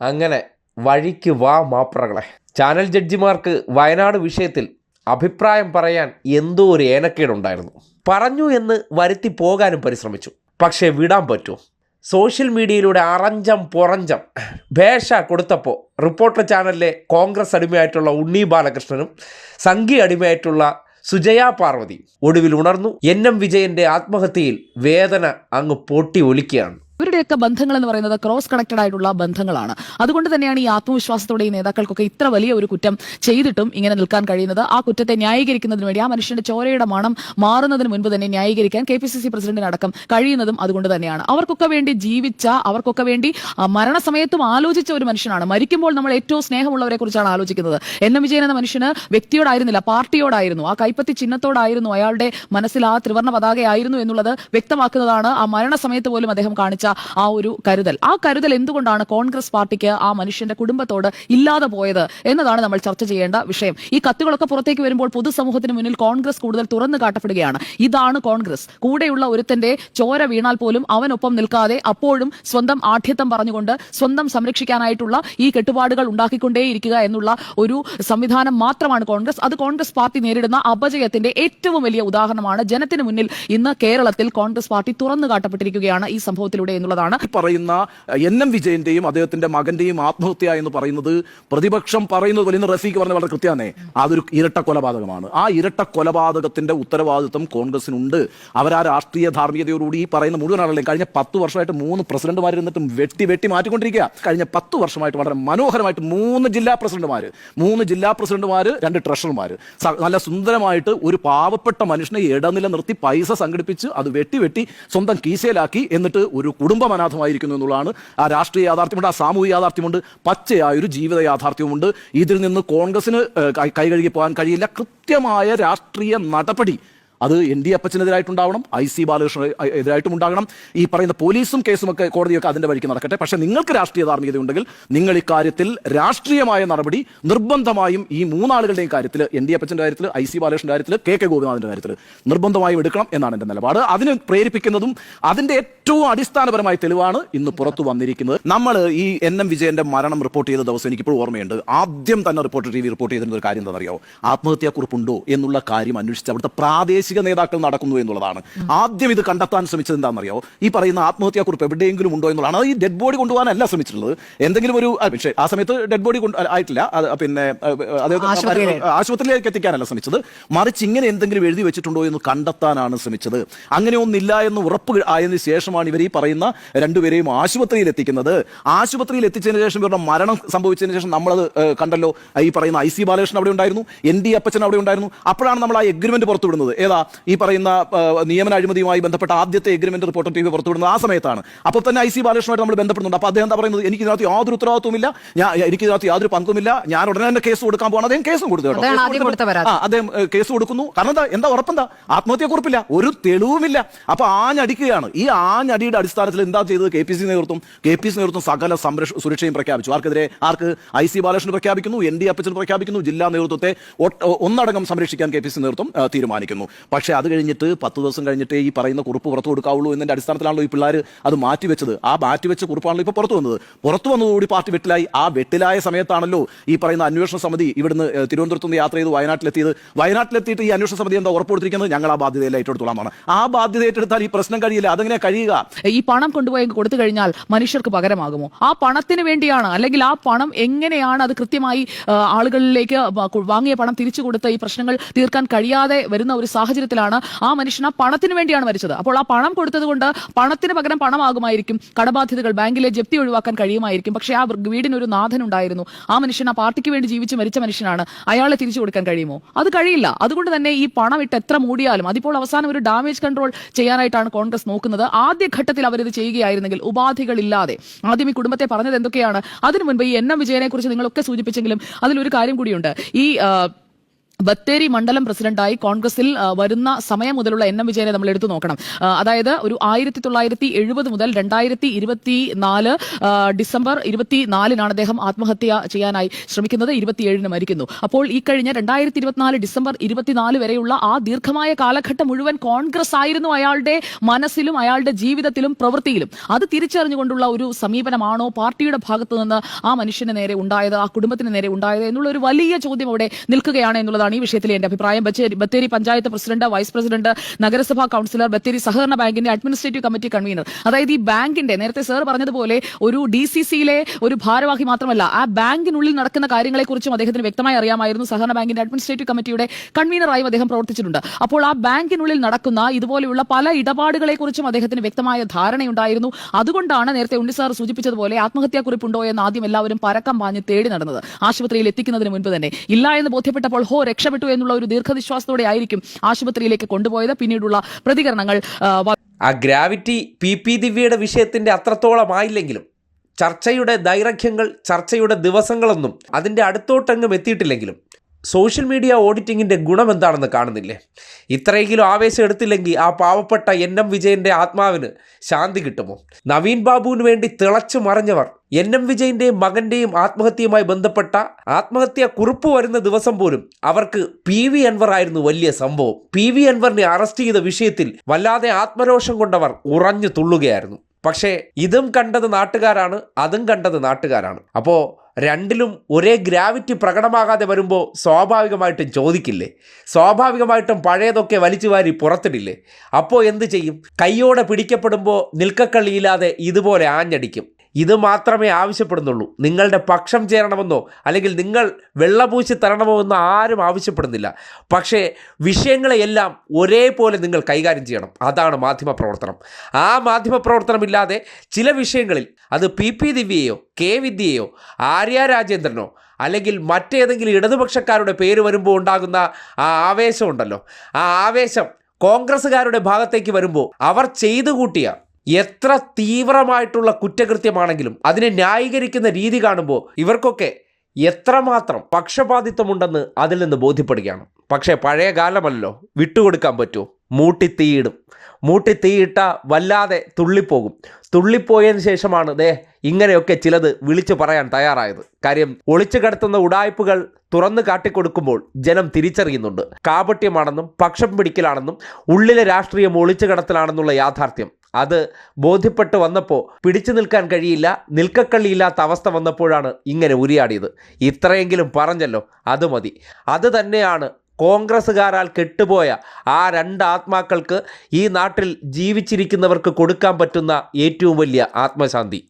അങ്ങനെ വഴിക്ക് വാ മാപ്രകളെ. ചാനൽ ജഡ്ജിമാർക്ക് വയനാട് വിഷയത്തിൽ അഭിപ്രായം പറയാൻ എന്തോ ഒരു ഏനക്കേടുണ്ടായിരുന്നു. പറഞ്ഞു എന്ന് വരുത്തി പോകാനും പരിശ്രമിച്ചു. പക്ഷേ വിടാൻ പറ്റൂ. സോഷ്യൽ മീഡിയയിലൂടെ അറഞ്ചം പുറഞ്ചം ഭേഷ കൊടുത്തപ്പോൾ റിപ്പോർട്ടർ ചാനലിലെ കോൺഗ്രസ് അടിമയായിട്ടുള്ള ഉണ്ണി ബാലകൃഷ്ണനും സംഘി അടിമയായിട്ടുള്ള സുജയ പാർവതി ഒടുവിൽ ഉണർന്നു. എൻ എം വിജയന്റെ ആത്മഹത്യയിൽ വേദന അങ്ങ് പൊട്ടി ഒലിക്കുകയാണ്. ഇവരുടെയൊക്കെ ബന്ധങ്ങൾ എന്ന് പറയുന്നത് ക്രോസ് കണക്റ്റഡ് ആയിട്ടുള്ള ബന്ധങ്ങളാണ്. അതുകൊണ്ട് തന്നെയാണ് ഈ ആത്മവിശ്വാസത്തോടെ ഈ നേതാക്കൾക്കൊക്കെ ഇത്ര വലിയ ഒരു കുറ്റം ചെയ്തിട്ടും ഇങ്ങനെ നിൽക്കാൻ കഴിയുന്നത്. ആ കുറ്റത്തെ ന്യായീകരിക്കുന്നതിന് വേണ്ടി ആ മനുഷ്യന്റെ ചോരയുടെ മണം മാറുന്നതിന് മുൻപ് തന്നെ ന്യായീകരിക്കാൻ കെ പി സി സി പ്രസിഡന്റിനടക്കം കഴിയുന്നതും അതുകൊണ്ട് തന്നെയാണ്. അവർക്കൊക്കെ വേണ്ടി ജീവിച്ച അവർക്കൊക്കെ വേണ്ടി മരണസമയത്തും ആലോചിച്ച ഒരു മനുഷ്യനാണ്. മരിക്കുമ്പോൾ നമ്മൾ ഏറ്റവും സ്നേഹമുള്ളവരെ കുറിച്ചാണ് ആലോചിക്കുന്നത്. എൻ എം വിജയൻ എന്ന മനുഷ്യന് വ്യക്തിയോടായിരുന്നില്ല പാർട്ടിയോടായിരുന്നു. ആ കൈപ്പത്തി ചിഹ്നത്തോടായിരുന്നു അയാളുടെ മനസ്സിൽ ആ ത്രിവർണ പതാകയായിരുന്നു എന്നുള്ളത് വ്യക്തമാക്കുന്നതാണ് ആ മരണസമയത്ത് പോലും അദ്ദേഹം കാണിച്ച ആ ഒരു കരുതൽ. ആ കരുതൽ എന്തുകൊണ്ടാണ് കോൺഗ്രസ് പാർട്ടിക്ക് ആ മനുഷ്യന്റെ കുടുംബത്തോട് ഇല്ലാതെ പോയത് എന്നതാണ് നമ്മൾ ചർച്ച ചെയ്യേണ്ട വിഷയം. ഈ കത്തുകളൊക്കെ പുറത്തേക്ക് വരുമ്പോൾ പൊതുസമൂഹത്തിന് മുന്നിൽ കോൺഗ്രസ് കൂടുതൽ തുറന്നു കാട്ടപ്പെടുകയാണ്. ഇതാണ് കോൺഗ്രസ്. കൂടെയുള്ള ഒരുത്തന്റെ ചോര വീണാൽ പോലും അവനൊപ്പം നിൽക്കാതെ അപ്പോഴും സ്വന്തം ആഠ്യത്വം പറഞ്ഞുകൊണ്ട് സ്വന്തം സംരക്ഷിക്കാനായിട്ടുള്ള ഈ കെട്ടുപാടുകൾ ഉണ്ടാക്കിക്കൊണ്ടേയിരിക്കുക എന്നുള്ള ഒരു സംവിധാനം മാത്രമാണ് കോൺഗ്രസ്. അത് കോൺഗ്രസ് പാർട്ടി നേരിടുന്ന അപജയത്തിന്റെ ഏറ്റവും വലിയ ഉദാഹരണമാണ് ജനത്തിന് മുന്നിൽ ഇന്ന് കേരളത്തിൽ കോൺഗ്രസ് പാർട്ടി തുറന്നു കാട്ടപ്പെട്ടിരിക്കുകയാണ് ഈ സംഭവത്തിലൂടെ എന്നുള്ളതാണ്. പറയുന്ന എൻ എം വിജയന്റെയും അദ്ദേഹത്തിന്റെ മകന്റെയും ആത്മഹത്യ എന്ന് പറയുന്നത് പ്രതിപക്ഷം പറയുന്നത് ഇന്ന് റഫീഖ് പറഞ്ഞ വളരെ കൃത്യമാണ്. അതൊരു ഇരട്ട കൊലപാതകമാണ്. ആ ഇരട്ട കൊലപാതകത്തിന്റെ ഉത്തരവാദിത്വം കോൺഗ്രസിനുണ്ട്. അവരാ രാഷ്ട്രീയ ധാർമ്മികതയോടുകൂടി ഈ പറയുന്ന മുഴുവൻ ആളല്ലേ കഴിഞ്ഞ പത്ത് വർഷമായിട്ട് മൂന്ന് പ്രസിഡന്റുമാർ ഇരുന്നിട്ടും വെട്ടി വെട്ടി മാറ്റിക്കൊണ്ടിരിക്കുക. കഴിഞ്ഞ പത്ത് വർഷമായിട്ട് വളരെ മനോഹരമായിട്ട് മൂന്ന് ജില്ലാ പ്രസിഡന്റുമാർ മൂന്ന് ജില്ലാ പ്രസിഡന്റുമാർ രണ്ട് ട്രഷറർമാർ നല്ല സുന്ദരമായിട്ട് ഒരു പാവപ്പെട്ട മനുഷ്യനെ ഇടനില നിർത്തി പൈസ സംഘടിപ്പിച്ച് അത് വെട്ടി വെട്ടി സ്വന്തം കീശയിലാക്കി എന്നിട്ട് ഒരു കുടുംബം അനാഥമായിരിക്കുന്നു എന്നുള്ളതാണ് ആ രാഷ്ട്രീയ യാഥാർത്ഥ്യമുണ്ട് ആ സാമൂഹിക യാഥാർത്ഥ്യമുണ്ട് പച്ചയായ ഒരു ജീവിത യാഥാർത്ഥ്യമുണ്ട് ഇതിൽ നിന്ന് കോൺഗ്രസിന് കൈകഴുകി പോകാൻ കഴിയില്ല. കൃത്യമായ രാഷ്ട്രീയ നടപടി അത് എൻ ഡി അപ്പച്ചനെതിരായിട്ടുണ്ടാവണം ഐ സി ബാലകൃഷ്ണൻ എതിരായിട്ടും ഉണ്ടാകണം. ഈ പറയുന്ന പോലീസും കേസും ഒക്കെ കോടതിയൊക്കെ അതിന്റെ വഴിക്ക് നടക്കട്ടെ. പക്ഷേ നിങ്ങൾക്ക് രാഷ്ട്രീയ ധാർമ്മികത ഉണ്ടെങ്കിൽ നിങ്ങൾ ഇക്കാര്യത്തിൽ രാഷ്ട്രീയമായ നടപടി നിർബന്ധമായും ഈ മൂന്നാളുകളുടെയും കാര്യത്തിൽ എൻ ഡി അപ്പച്ചന്റെ കാര്യത്തിൽ ഐ സി ബാലകൃഷ്ണന്റെ കാര്യത്തിൽ കെ കെ ഗോപിനാഥിന്റെ കാര്യത്തിൽ നിർബന്ധമായും എടുക്കണം എന്നാണ് എന്റെ നിലപാട്. അതിന് പ്രേരിപ്പിക്കുന്നതും അതിന്റെ ഏറ്റവും അടിസ്ഥാനപരമായ തെളിവാണ് ഇന്ന് പുറത്തു വന്നിരിക്കുന്നത്. നമ്മൾ ഈ എൻ എം വിജയന്റെ മരണം റിപ്പോർട്ട് ചെയ്ത ദിവസം എനിക്കിപ്പോൾ ഓർമ്മയുണ്ട്. ആദ്യം തന്നെ റിപ്പോർട്ട് ടി വി റിപ്പോർട്ട് ചെയ്തിരുന്ന ഒരു കാര്യം എന്താണെന്നറിയോ ആത്മഹത്യാക്കുറിപ്പുണ്ടോ എന്നുള്ള കാര്യം അന്വേഷിച്ച് അവിടുത്തെ പ്രാദേശിക നേതാക്കൾ നടക്കുന്നു എന്നുള്ളതാണ്. ആദ്യം ഇത് കണ്ടെത്താൻ ശ്രമിച്ചത് എന്താണെന്നറിയോ? ഈ പറയുന്ന ആത്മഹത്യാക്കുറിപ്പ് എവിടെയെങ്കിലും ഉണ്ടോ എന്നുള്ളതാണ്. ഈ ഡെഡ് ബോഡി കൊണ്ടുപോകാനല്ല ശ്രമിച്ചിട്ടുള്ളത്. എന്തെങ്കിലും ഒരു ആ, പക്ഷേ ആ സമയത്ത് ഡെഡ് ബോഡി ആയിട്ടില്ല. പിന്നെ അദ്ദേഹത്തെ ആശുപത്രിയിലേക്ക്. ആശുപത്രിയിലേക്ക് എത്തിക്കാനല്ല ശ്രമിച്ചത്. മറിച്ച് ഇങ്ങനെ എന്തെങ്കിലും എഴുതി വെച്ചിട്ടുണ്ടോ എന്ന് കണ്ടെത്താനാണ് ശ്രമിച്ചത്. അങ്ങനെ ഒന്നില്ല എന്ന് ഉറപ്പ് ആയതിന് ശേഷമാണ് ഇവർ ഈ പറയുന്ന രണ്ടുപേരെയും ആശുപത്രിയിൽ എത്തിക്കുന്നത്. ആശുപത്രിയിൽ എത്തിച്ചതിന് ശേഷം ഇവരുടെ മരണം സംഭവിച്ചതിന് ശേഷം നമ്മളത് കണ്ടല്ലോ. ഈ പറയുന്ന ഐ സി ബാലകൃഷ്ണൻ അവിടെ ഉണ്ടായിരുന്നു. എൻ ഡി അപ്പച്ചൻ അവിടെ ഉണ്ടായിരുന്നു. അപ്പോഴാണ് നമ്മൾ ആ എഗ്രിമെന്റ് പുറത്തുവിടുന്നത്. ഏതാ ഈ പറയുന്ന നിയമന അഴിമതിയുമായി ബന്ധപ്പെട്ട ആദ്യത്തെ എഗ്രിമെന്റ് റിപ്പോർട്ട് ടി വി പുറത്തുവിടുന്നത് ആ സമയത്താണ്. അപ്പോൾ തന്നെ ഐ സി ബാലകൃഷ്ണനായിട്ട് നമ്മൾ ബന്ധപ്പെടുന്നുണ്ട്. അപ്പോൾ അദ്ദേഹം എന്താ പറയുന്നത്? എനിക്ക് ഇതിനകത്ത് യാതൊരു ഉത്തരവാദിത്വമില്ല ഞാൻ എനിക്ക് ഇതിനകത്ത് യാതൊരു പങ്കുമില്ല. ഞാൻ ഉടനെ തന്നെ കേസ് കൊടുക്കാൻ പോകണം അദ്ദേഹം കേസും കൊടുത്തു കേട്ടോ. ആ അദ്ദേഹം കേസ് കൊടുക്കുന്നു. കാരണം എന്താ? എന്താ ഉറപ്പെന്താ? ആത്മഹത്യ കുറിപ്പില്ല ഒരു തെളിവുമില്ല. അപ്പോൾ ആഞ്ഞടിക്കുകയാണ്. ഈ ആഞ്ഞടിയുടെ അടിസ്ഥാനത്തിൽ എന്താ ചെയ്തത് കെ പി സി നേതൃത്വം? കെ പി സി നേതൃത്വം സകല സംരക്ഷ സുരക്ഷയും പ്രഖ്യാപിച്ചു. ആർക്കെതിരെ? ആർക്ക്? ഐ സി ബാലകൃഷ്ണൻ പ്രഖ്യാപിക്കുന്നു. എൻ ഡി അപ്പച്ചൻ പ്രഖ്യാപിക്കുന്നു. ജില്ലാ നേതൃത്വത്തെ ഒന്നടങ്കം സംരക്ഷിക്കാൻ കെ പി സി നേതൃത്വം തീരുമാനിക്കുന്നു. പക്ഷേ അത് കഴിഞ്ഞിട്ട് പത്ത് ദിവസം കഴിഞ്ഞിട്ട് ഈ പറയുന്ന കുറിപ്പ് പുറത്തു കൊടുക്കാവുള്ളൂ എന്നതിന്റെ അടിസ്ഥാനത്തിലാണല്ലോ ഈ പിള്ളേർ അത് മാറ്റിവെച്ചത് ആ മാറ്റിവെച്ച കുറിപ്പാണല്ലോ ഇപ്പോൾ പുറത്തു വന്നത്. പുറത്തു വന്നതോടുകൂടി പാർട്ടി വെട്ടിലായി. ആ വെട്ടിലായ സമയത്താണല്ലോ ഈ പറയുന്ന അന്വേഷണ സമിതി ഇവിടുന്ന് തിരുവനന്തപുരത്ത് നിന്ന് യാത്ര ചെയ്ത് വയനാട്ടിലെത്തിയത്. വയനാട്ടിലെത്തിയിട്ട് ഈ അന്വേഷണ സമിതി എന്താ ഉറപ്പ് കൊടുത്തിരിക്കുന്നത്? ഞങ്ങൾ ആ ബാധ്യതയിൽ ഏറ്റെടുത്തോളാമാണ് ആ ബാധ്യത ഏറ്റെടുത്താൽ ഈ പ്രശ്നം കഴിയില്ല. അതെങ്ങനെ കഴിയുക? ഈ പണം കൊണ്ടുപോയി കൊടുത്തു കഴിഞ്ഞാൽ മനുഷ്യർക്ക് പകരമാകുമോ? ആ പണത്തിന് വേണ്ടിയാണ് അല്ലെങ്കിൽ ആ പണം എങ്ങനെയാണ് അത് കൃത്യമായി ആളുകളിലേക്ക് വാങ്ങിയ പണം തിരിച്ചു കൊടുത്ത ഈ പ്രശ്നങ്ങൾ തീർക്കാൻ കഴിയാതെ വരുന്ന ഒരു സാഹചര്യത്തിലാണ് ആ മനുഷ്യൻ ആ പണത്തിന് വേണ്ടിയാണ് മരിച്ചത്. അപ്പോൾ ആ പണം കൊടുത്തത് കൊണ്ട് പണത്തിന് പകരം പണമാകുമായിരിക്കും. കടബാധ്യതകൾ ബാങ്കിലെ ജപ്തി ഒഴിവാക്കാൻ കഴിയുമായിരിക്കും. പക്ഷേ ആ വീടിനൊരു നാഥൻ ഉണ്ടായിരുന്നു ആ മനുഷ്യൻ ആ പാർട്ടിക്ക് വേണ്ടി ജീവിച്ച് മരിച്ച മനുഷ്യനാണ്. അയാളെ തിരിച്ചു കൊടുക്കാൻ കഴിയുമോ? അത് കഴിയില്ല. അതുകൊണ്ട് തന്നെ ഈ പണം ഇട്ട് എത്ര മൂടിയാലും അതിപ്പോൾ അവസാനം ഒരു ഡാമേജ് കൺട്രോൾ ചെയ്യാനായിട്ടാണ് കോൺഗ്രസ് നോക്കുന്നത്. ആദ്യ ഘട്ടത്തിൽ അവരിത് ചെയ്യുകയായിരുന്നെങ്കിൽ ഉപാധികളില്ലാതെ. ആദ്യം ഈ കുടുംബത്തെ പറഞ്ഞത് എന്തൊക്കെയാണ്? അതിനു മുൻപ് ഈ എൻ എം വിജയനെ കുറിച്ച് നിങ്ങളൊക്കെ സൂചിപ്പിച്ചെങ്കിലും അതിലൊരു കാര്യം കൂടിയുണ്ട്. ഈ ബത്തേരി മണ്ഡലം പ്രസിഡന്റായി കോൺഗ്രസിൽ വരുന്ന സമയം മുതലുള്ള എൻ എം വിജയനെ നമ്മൾ എടുത്തു നോക്കണം. അതായത് ഒരു ആയിരത്തി തൊള്ളായിരത്തി എഴുപത് മുതൽ രണ്ടായിരത്തി ഇരുപത്തി നാല് ഡിസംബർ ഇരുപത്തിനാലിനാണ് അദ്ദേഹം ആത്മഹത്യ ചെയ്യാനായി ശ്രമിക്കുന്നത്. ഇരുപത്തിയേഴിന് മരിക്കുന്നു. അപ്പോൾ ഈ കഴിഞ്ഞ രണ്ടായിരത്തി ഇരുപത്തിനാല് ഡിസംബർ ഇരുപത്തിനാല് വരെയുള്ള ആ ദീർഘമായ കാലഘട്ടം മുഴുവൻ കോൺഗ്രസ് ആയിരുന്നു അയാളുടെ മനസ്സിലും അയാളുടെ ജീവിതത്തിലും പ്രവൃത്തിയിലും. അത് തിരിച്ചറിഞ്ഞുകൊണ്ടുള്ള ഒരു സമീപനമാണോ പാർട്ടിയുടെ ഭാഗത്തു നിന്ന് ആ മനുഷ്യന് നേരെ ഉണ്ടായത് ആ കുടുംബത്തിന് നേരെ ഉണ്ടായത് എന്നുള്ള ഒരു വലിയ ചോദ്യം അവിടെ നിൽക്കുകയാണ് എന്നുള്ളതാണ് ഈ വിഷയത്തിൽ എന്റെ അഭിപ്രായം. Bathery panchayat president vice president നഗരസഭാ കൌൺസിലർ ബത്തേരി സഹകരണ ബാങ്കിന്റെ അഡ്മിനിസ്ട്രേറ്റീവ് കമ്മിറ്റി കൺവീനർ. അതായത് ഈ ബാങ്കിന്റെ നേരത്തെ സർ പറഞ്ഞതുപോലെ ഒരു ഡി സി സിയിലെ ഒരു ഭാരവാഹി മാത്രമല്ല ആ ബാങ്കിനുള്ളിൽ നടക്കുന്ന കാര്യങ്ങളെക്കുറിച്ചും അദ്ദേഹത്തിന് വ്യക്തമായി അറിയാമായിരുന്നു. സഹകരണ ബാങ്കിന്റെ അഡ്മിനിസ്ട്രേറ്റീവ് കമ്മിറ്റിയുടെ കൺവീനറായും അദ്ദേഹം പ്രവർത്തിച്ചിട്ടുണ്ട്. അപ്പോൾ ആ ബാങ്കിനുള്ളിൽ നടക്കുന്ന ഇതുപോലെയുള്ള പല ഇടപാടുകളെക്കുറിച്ചും അദ്ദേഹത്തിന് വ്യക്തമായ ധാരണയുണ്ടായിരുന്നു. അതുകൊണ്ടാണ് നേരത്തെ ഉണ്ണി സാർ സൂചിപ്പിച്ചതുപോലെ ആത്മഹത്യാക്കുറിപ്പുണ്ടോ എന്ന് ആദ്യം എല്ലാവരും പരക്കം പാഞ്ഞ് തേടി നടന്നത്. ആശുപത്രിയിൽ എത്തിക്കുന്നതിന് മുൻപ് തന്നെ. ഇല്ല എന്ന് ബോധ്യപ്പെട്ടപ്പോൾ ഹോ രക്ഷപ്പെട്ടു എന്നുള്ള ഒരു ദീർഘവിശ്വാസത്തോടെ ആയിരിക്കും ആശുപത്രിയിലേക്ക് കൊണ്ടുപോയത്. പിന്നീടുള്ള പ്രതികരണങ്ങൾ ആ, ഗ്രാവിറ്റി പി പി ദിവ്യയുടെ വിഷയത്തിന്റെ അത്രത്തോളമായില്ലെങ്കിലും ചർച്ചയുടെ ദൈർഘ്യങ്ങൾ ചർച്ചയുടെ ദിവസങ്ങളൊന്നും അതിന്റെ അടുത്തോട്ടെങ്ങും എത്തിയിട്ടില്ലെങ്കിലും സോഷ്യൽ മീഡിയ ഓഡിറ്റിങ്ങിന്റെ ഗുണം എന്താണെന്ന് കാണുന്നില്ലേ? ഇത്രയെങ്കിലും ആവേശം എടുത്തില്ലെങ്കിൽ ആ പാവപ്പെട്ട എൻ എം വിജയന്റെ ആത്മാവിന് ശാന്തി കിട്ടുമോ? നവീൻ ബാബുവിന് വേണ്ടി തിളച്ചു മറഞ്ഞവർ എൻ എം വിജയന്റെയും മകന്റെയും ആത്മഹത്യയുമായി ബന്ധപ്പെട്ട ആത്മഹത്യ കുറിപ്പ് വരുന്ന ദിവസം പോലും അവർക്ക് പി വി അൻവർ ആയിരുന്നു വലിയ സംഭവം. പി വി അൻവറിനെ അറസ്റ്റ് ചെയ്ത വിഷയത്തിൽ വല്ലാതെ ആത്മരോഷം കൊണ്ടവർ ഉറഞ്ഞു തുള്ളുകയായിരുന്നു. പക്ഷേ ഇതും കണ്ടത് നാട്ടുകാരാണ് അതും കണ്ടത് നാട്ടുകാരാണ്. അപ്പോൾ രണ്ടിലും ഒരേ ഗ്രാവിറ്റി പ്രകടമാകാതെ വരുമ്പോൾ സ്വാഭാവികമായിട്ടും ചോദിക്കില്ലേ സ്വാഭാവികമായിട്ടും പഴയതൊക്കെ വലിച്ചു വാരി പുറത്തിടില്ലേ? അപ്പോൾ എന്ത് ചെയ്യും? കയ്യോടെ പിടിക്കപ്പെടുമ്പോൾ നിൽക്കക്കള്ളിയില്ലാതെ ഇതുപോലെ ആഞ്ഞടിക്കും. ഇത് മാത്രമേ ആവശ്യപ്പെടുന്നുള്ളൂ. നിങ്ങളുടെ പക്ഷം ചേരണമെന്നോ അല്ലെങ്കിൽ നിങ്ങൾ വെള്ളപൂശി തരണമോ എന്നോ ആരും ആവശ്യപ്പെടുന്നില്ല. പക്ഷേ വിഷയങ്ങളെയെല്ലാം ഒരേപോലെ നിങ്ങൾ കൈകാര്യം ചെയ്യണം. അതാണ് മാധ്യമപ്രവർത്തനം. ആ മാധ്യമപ്രവർത്തനമില്ലാതെ ചില വിഷയങ്ങളിൽ അത് പി പി ദിവ്യയോ കെ വിദ്യയോ ആര്യ രാജേന്ദ്രനോ അല്ലെങ്കിൽ മറ്റേതെങ്കിലും ഇടതുപക്ഷക്കാരുടെ പേര് വരുമ്പോൾ ഉണ്ടാകുന്ന ആ ആവേശമുണ്ടല്ലോ. ആ ആവേശം കോൺഗ്രസ്സുകാരുടെ ഭാഗത്തേക്ക് വരുമ്പോൾ അവർ ചെയ്തു കൂട്ടിയ എത്ര തീവ്രമായിട്ടുള്ള കുറ്റകൃത്യമാണെങ്കിലും അതിനെ ന്യായീകരിക്കുന്ന രീതി കാണുമ്പോൾ ഇവർക്കൊക്കെ എത്രമാത്രം പക്ഷപാതിത്വമുണ്ടെന്ന് അതിൽ നിന്ന് ബോധ്യപ്പെടുകയാണ്. പക്ഷേ പഴയ കാലമല്ലോ വിട്ടുകൊടുക്കാൻ പറ്റുമോ മൂട്ടി തീയിടും മൂട്ടി തീയിട്ട വല്ലാതെ തുള്ളിപ്പോകും. തുള്ളിപ്പോയതിന് ശേഷമാണ് ദേ ഇങ്ങനെയൊക്കെ ചിലത് വിളിച്ചു പറയാൻ തയ്യാറായത്. കാര്യം ഒളിച്ചു കടത്തുന്ന ഉടായ്പകൾ തുറന്നു കാട്ടിക്കൊടുക്കുമ്പോൾ ജനം തിരിച്ചറിയുന്നുണ്ട്. കാപട്യമാണെന്നും പക്ഷം പിടിക്കലാണെന്നും ഉള്ളിലെ രാഷ്ട്രീയം ഒളിച്ചു കടത്തലാണെന്നുള്ള യാഥാർത്ഥ്യം. അത് ബോധ്യപ്പെട്ട് വന്നപ്പോൾ പിടിച്ചു നിൽക്കാൻ കഴിയില്ല നിൽക്കക്കള്ളിയില്ലാത്ത അവസ്ഥ വന്നപ്പോഴാണ് ഇങ്ങനെ ഉരിയാടിയത്. ഇത്രയെങ്കിലും പറഞ്ഞല്ലോ അത് മതി. അത് തന്നെയാണ് കോൺഗ്രസ്സുകാരാൽ കെട്ടുപോയ ആ രണ്ട് ആത്മാക്കൾക്ക് ഈ നാട്ടിൽ ജീവിച്ചിരിക്കുന്നവർക്ക് കൊടുക്കാൻ പറ്റുന്ന ഏറ്റവും വലിയ ആത്മശാന്തി.